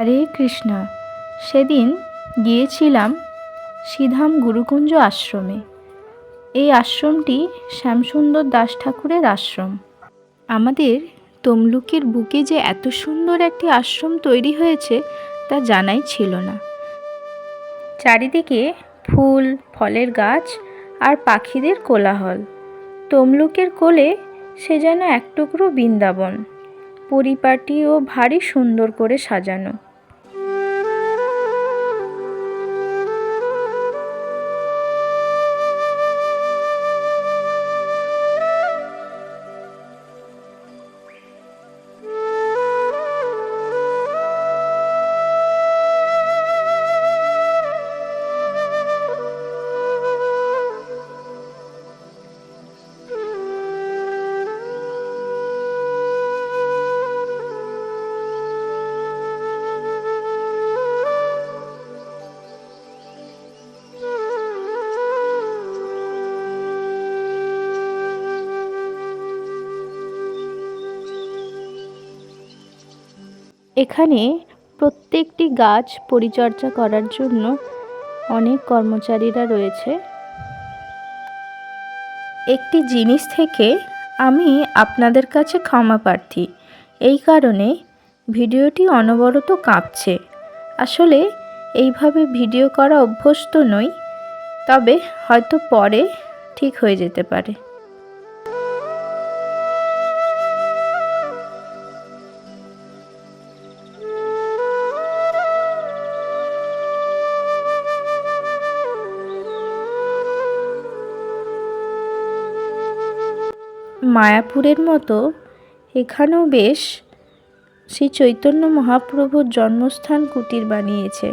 হরে কৃষ্ণ। সেদিন গিয়েছিলাম শ্রীধাম গুরুকুঞ্জ আশ্রমে। এই আশ্রমটি শ্যামসুন্দর দাস ঠাকুরের আশ্রম। আমাদের তমলুকের বুকে যে এত সুন্দর একটি আশ্রম তৈরি হয়েছে তা জানাই ছিল না। চারিদিকে ফুল, ফলের গাছ আর পাখিদের কোলাহল। তমলুকের কোলে সে যেন এক টুকরো বৃন্দাবন। পরিপাটি ও ভারী সুন্দর করে সাজানো। এখানে প্রত্যেকটি গাছ পরিচর্যা করার জন্য অনেক কর্মচারীরা রয়েছে। একটি জিনিস থেকে আমি আপনাদের কাছে ক্ষমা প্রার্থী। এই কারণে ভিডিওটি অনবরত কাঁপছে। আসলে এইভাবে ভিডিও করা অভ্যস্ত নই, তবে হয়তো পরে ঠিক হয়ে যেতে পারে। মায়াপুরের মতো এখানেও বেশ শ্রী চৈতন্য মহাপ্রভুর জন্মস্থান কুটির বানিয়েছে।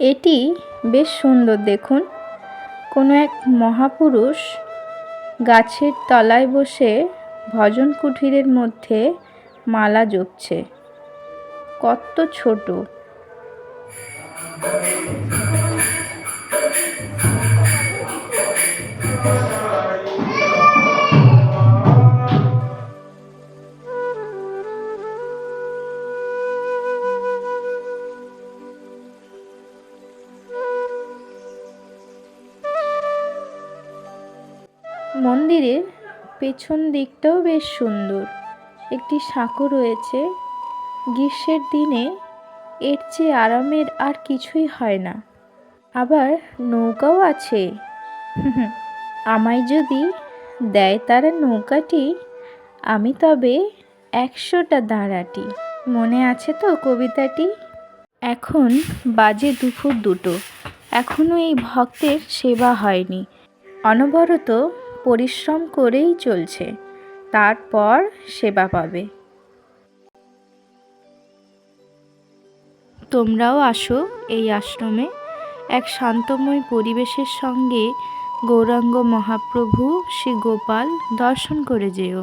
এটি বেশ সুন্দর, দেখুন। কোনো এক মহাপুরুষ গাছের তলায় বসে ভজন কুঠিরের মধ্যে মালা জপছে। কত ছোট। মন্দিরের পেছন দিকটাও বেশ সুন্দর। একটি সাঁকো রয়েছে। গ্রীষ্মের দিনে এর চেয়ে আরামের আর কিছুই হয় না। আবার নৌকাও আছে। আমায় যদি দেয় তারা নৌকাটি, আমি তবে একশোটা দাঁড়াটি। মনে আছে তো কবিতাটি? এখন বাজে দুপুর দুটো। এখনও এই ভক্তের সেবা হয়নি। অনবরত পরিশ্রম করেই চলছে। তারপর সেবা পাবে। তোমরাও আসো এই আশ্রমে। এক শান্তময় পরিবেশের সঙ্গে গৌরাঙ্গ মহাপ্রভু শ্রী গোপাল দর্শন করে যেও।